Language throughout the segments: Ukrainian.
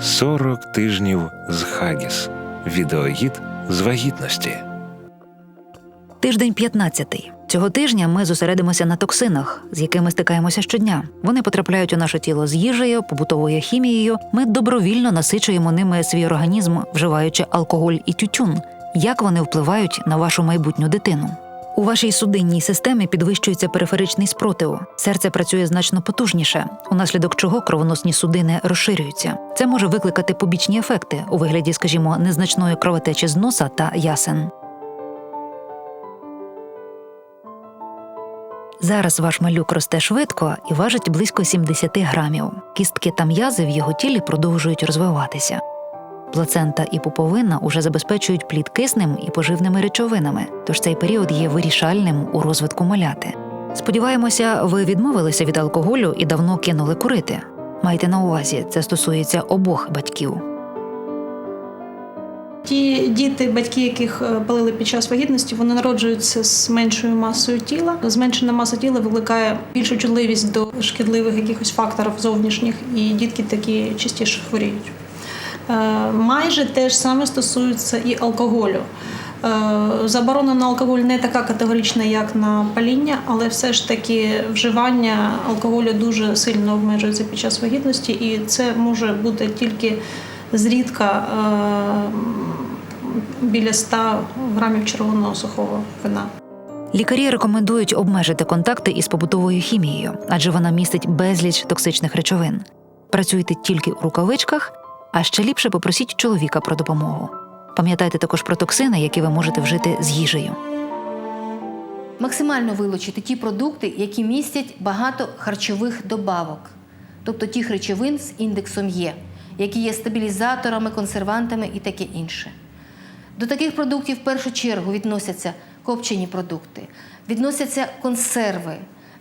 40 тижнів з Хагіс. Відеогід з вагітності. Тиждень 15. Цього тижня ми зосередимося на токсинах, з якими стикаємося щодня. Вони потрапляють у наше тіло з їжею, побутовою хімією. Ми добровільно насичуємо ними свій організм, вживаючи алкоголь і тютюн. Як вони впливають на вашу майбутню дитину? У вашій судинній системі підвищується периферичний спротив. Серце працює значно потужніше, унаслідок чого кровоносні судини розширюються. Це може викликати побічні ефекти у вигляді, скажімо, незначної кровотечі з носа та ясен. Зараз ваш малюк росте швидко і важить близько 70 грамів. Кістки та м'язи в його тілі продовжують розвиватися. Плацента і пуповина уже забезпечують плід киснем і поживними речовинами, тож цей період є вирішальним у розвитку маляти. Сподіваємося, ви відмовилися від алкоголю і давно кинули курити. Майте на увазі, це стосується обох батьків. Ті діти, батьки, яких е, палили під час вагітності, вони народжуються з меншою масою тіла. Зменшена маса тіла викликає більшу чутливість до шкідливих якихось факторів зовнішніх, і дітки такі частіше хворіють. Е, Майже те ж саме стосується і алкоголю. Е, Заборона на алкоголь не така категорична, як на паління, але все ж таки вживання алкоголю дуже сильно обмежується під час вагітності, і це може бути тільки зрідка е, біля 100 грамів червоного сухого вина. Лікарі рекомендують обмежити контакти із побутовою хімією, адже вона містить безліч токсичних речовин. Працюйте тільки у рукавичках, а ще ліпше попросіть чоловіка про допомогу. Пам'ятайте також про токсини, які ви можете вжити з їжею. Максимально вилучити ті продукти, які містять багато харчових добавок, тобто тих речовин з індексом Є, які є стабілізаторами, консервантами і таке інше. До таких продуктів в першу чергу відносяться копчені продукти, відносяться консерви,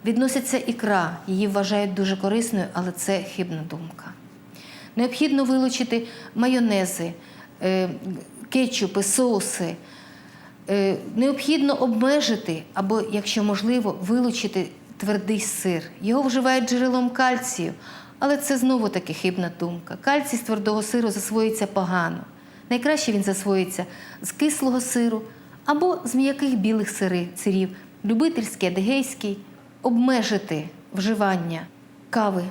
відносяться ікра. Її вважають дуже корисною, але це хибна думка. Необхідно вилучити майонези, е, кетчупи, соуси. Е, Необхідно обмежити або, якщо можливо, вилучити твердий сир. Його вживають джерелом кальцію, але це знову таки хибна думка. Кальцій з твердого сиру засвоїться погано. Найкраще він засвоїться з кислого сиру або з м'яких білих сирів, любительський, адегейський, обмежити вживання кави,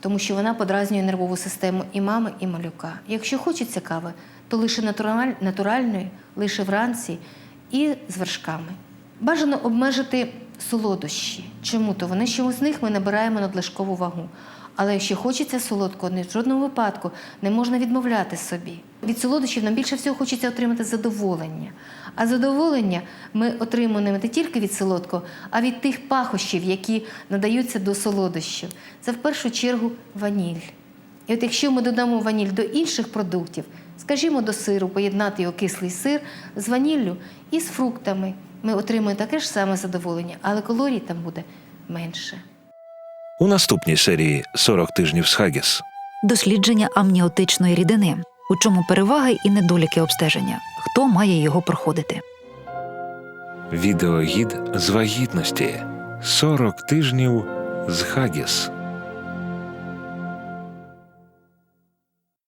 тому що вона подразнює нервову систему і мами, і малюка. Якщо хочеться кави, то лише натураль, натуральної, лише вранці і з вершками. Бажано обмежити солодощі. Чому? То вони що з них ми набираємо надлишкову вагу. Але якщо хочеться солодкого, ні в жодному випадку не можна відмовляти собі. Від солодощів нам більше всього хочеться отримати задоволення. А задоволення ми отримуємо не тільки від солодкого, а від тих пахощів, які надаються до солодощів. Це в першу чергу ваніль. І от якщо ми додамо ваніль до інших продуктів, скажімо, до сиру, поєднати його кислий сир з ваніллю і з фруктами, ми отримаємо таке ж саме задоволення, але калорій там буде менше. У наступній серії 40 тижнів з Хагіс. Дослідження амніотичної рідини. У чому переваги і недоліки обстеження? Хто має його проходити? Відеогід з вагітності. 40 тижнів з Хагіс.